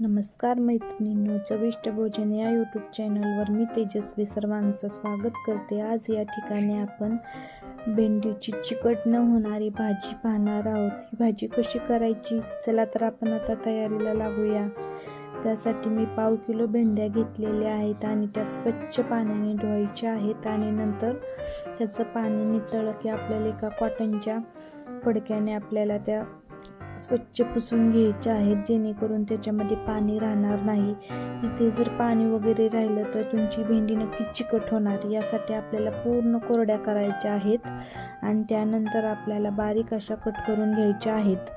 नमस्कार मैत्रिणींनो चविष्ट भोजन या यूट्यूब चॅनलवर मी तेजस्वी सर्वांचं स्वागत करते. आज या ठिकाणी आपण भेंडीची चिकट न होणारी भाजी पाहणार आहोत. ही भाजी कशी करायची? चला तर आपण आता तयारीला लागूया. त्यासाठी मी पाव किलो भेंड्या घेतलेल्या आहेत आणि त्या स्वच्छ पाण्याने धुवायच्या आहेत आणि नंतर त्याचं पाणी नितळलं की आपल्याला एका कॉटनच्या फडक्याने आपल्याला त्या स्वच्छ पुसून घ्यायचे आहेत जेणेकरून त्याच्यामध्ये पाणी राहणार नाही. इथे जर पाणी वगैरे राहिलं तर तुमची भेंडी नक्कीच चिकट होणार. यासाठी आपल्याला पूर्ण कोरड्या करायच्या आहेत आणि त्यानंतर आपल्याला बारीक अशा कट करून घ्यायच्या आहेत.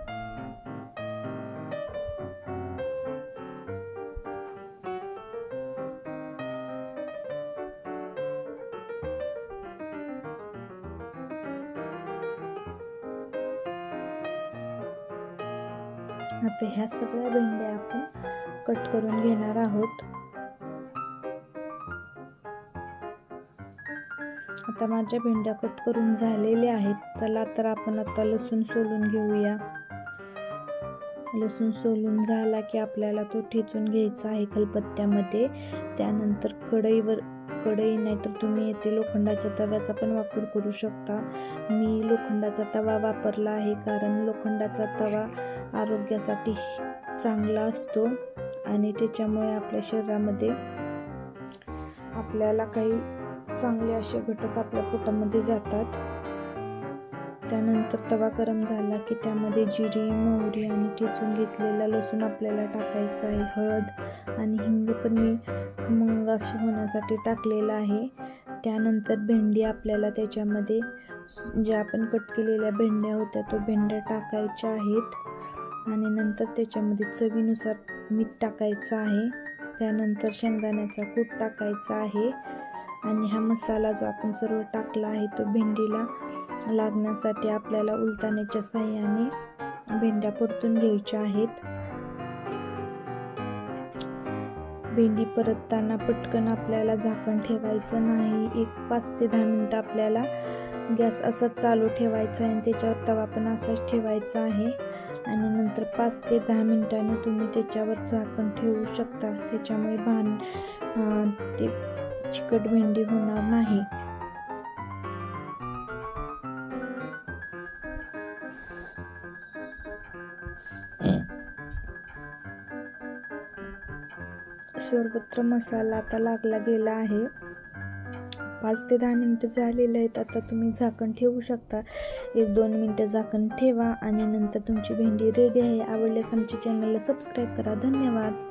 आता ह्या सगळ्या भेंड्या आपण कट करून घेणार आहोत. आता माझ्या भेंड्या कट करून झालेल्या आहेत. चला तर आपण आता लसूण सोलून घेऊया. लसूण सोलून झाला की आपल्याला तो ठेचून घ्यायचा आहे खलपत्त्यामध्ये त्यानंतर कढईवर कढई नाहीतर तुम्ही येथे लोखंडाच्या तव्याचा पण वापर करू शकता. मी लोखंडाचा तवा वापरला आहे कारण लोखंडाचा तवा आरोग्यासाठी चांगला असतो आणि त्याच्यामुळे आपल्या शरीरामध्ये आपल्याला काही चांगले असे घटक आपल्या पोटामध्ये जातात. त्यानंतर तवा गरम झाला की त्यामध्ये जिरी मोहरी आणि ठेचून घेतलेला लसूण आपल्याला टाकायचा आहे. हळद आणि हिंग पण मी खमंग अशी होण्यासाठी टाकलेला आहे. त्यानंतर भेंडी आपल्याला त्याच्यामध्ये ज्या आपण कट केलेल्या भेंड्या होत्या तो भेंड्या टाकायच्या आहेत. आणि नंतर त्याच्यामध्ये चवीनुसार मीठ टाकायचं आहे. त्यानंतर शेंगदाण्याचा कूट टाकायचा आहे. आणि हा मसाला जो आपण सर्व टाकला आहे तो भेंडीला लागण्यासाठी आपल्याला उलताण्याच्या साह्याने भेंड्या परतून घ्यायच्या आहेत. भेंडी परतताना पटकन आपल्याला झाकण ठेवायचं नाही. एक पाच ते दहा मिनटं आपल्याला गॅस असाच चालू ठेवायचा आहे आणि त्याच्यावर तवा पण असाच ठेवायचा आहे. आणि नंतर पाच ते दहा मिनिटांनी तुम्ही त्याच्यावर झाकण ठेवू शकता. त्याच्यामुळे भान ते चिकट भेंडी होणार नाही. सर्वत्र मसाला आता लागला गेला आहे. पाच ते दहा मिनटं झालेले आहेत. आता तुम्ही झाकण ठेवू शकता. एक दोन मिनटं झाकण ठेवा आणि नंतर तुमची भेंडी रेडी आहे. आवडल्यास आमच्या चॅनलला सबस्क्राईब करा. धन्यवाद.